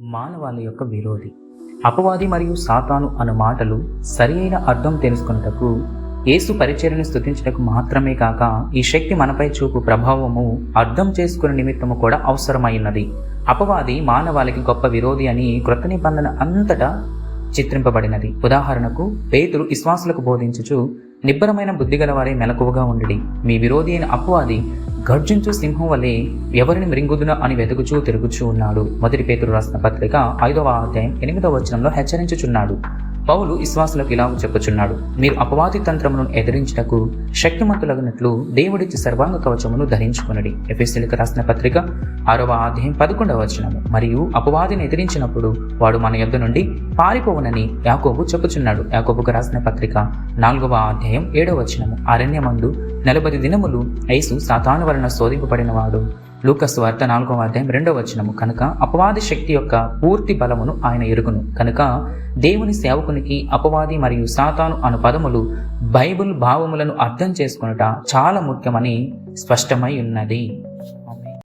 మానవాళి యొక్క విరోధి. అపవాది మరియు సాతాను అను మాటలు సరి అయిన అర్థం తెలుసుకున్నటకు ఏసు పరిచర్యను స్థుతించటకు మాత్రమే కాక ఈ శక్తి మనపై చూపు ప్రభావము అర్థం చేసుకునే నిమిత్తము కూడా అవసరమైనది. అపవాది మానవాళికి గొప్ప విరోధి అని క్రొత్త నిబంధన అంతటా చిత్రింపబడినది. ఉదాహరణకు పేతురు విశ్వాసులకు బోధించుచు నిబ్బరమైన బుద్ధిగల వారే మెలకువగా ఉండి మీ విరోధి అయిన అపవాది గర్జించు సింహం వలె ఎవరిని మృంగుదున అని వెతుకుచూ తిరుగుచూ ఉన్నాడు. మొదటి పేతురు రాసిన పత్రిక ఐదవ అధ్యాయం ఎనిమిదవ వచనంలో హెచ్చరించుచున్నాడు. పౌలు విశ్వాసులకు ఇలా చెప్పుచున్నాడు మీరు అపవాది తంత్రమును ఎదిరించటకు శక్తిమంతులగినట్లు దేవుడిచ్చి సర్వాంగ కవచమును ధరించుకునడి. ఎఫ్ఎస్సీలకు రాసిన పత్రిక ఆరవ అధ్యాయం పదకొండవ వచనము. మరియు అపవాదిని ఎదిరించినప్పుడు వాడు మన యొద్ద నుండి పారిపోవునని యాకోబు చెప్పుచున్నాడు. యాకోబుకు రాసిన పత్రిక నాలుగవ అధ్యాయం ఏడవ వచనము. అరణ్యమందు నలభై దినములు ఐసు సాతాను వలన శోధింపబడిన వాడు లూకస్ వార్త నాలుగవ అధ్యాయం రెండవ వచనము. కనుక అపవాది శక్తి యొక్క పూర్తి బలమును ఆయన ఎరుగును. కనుక దేవుని సేవకునికి అపవాది మరియు సాతాను అను పదములు బైబిల్ భావములను అర్థం చేసుకునుట చాలా ముఖ్యమని స్పష్టమై ఉన్నది.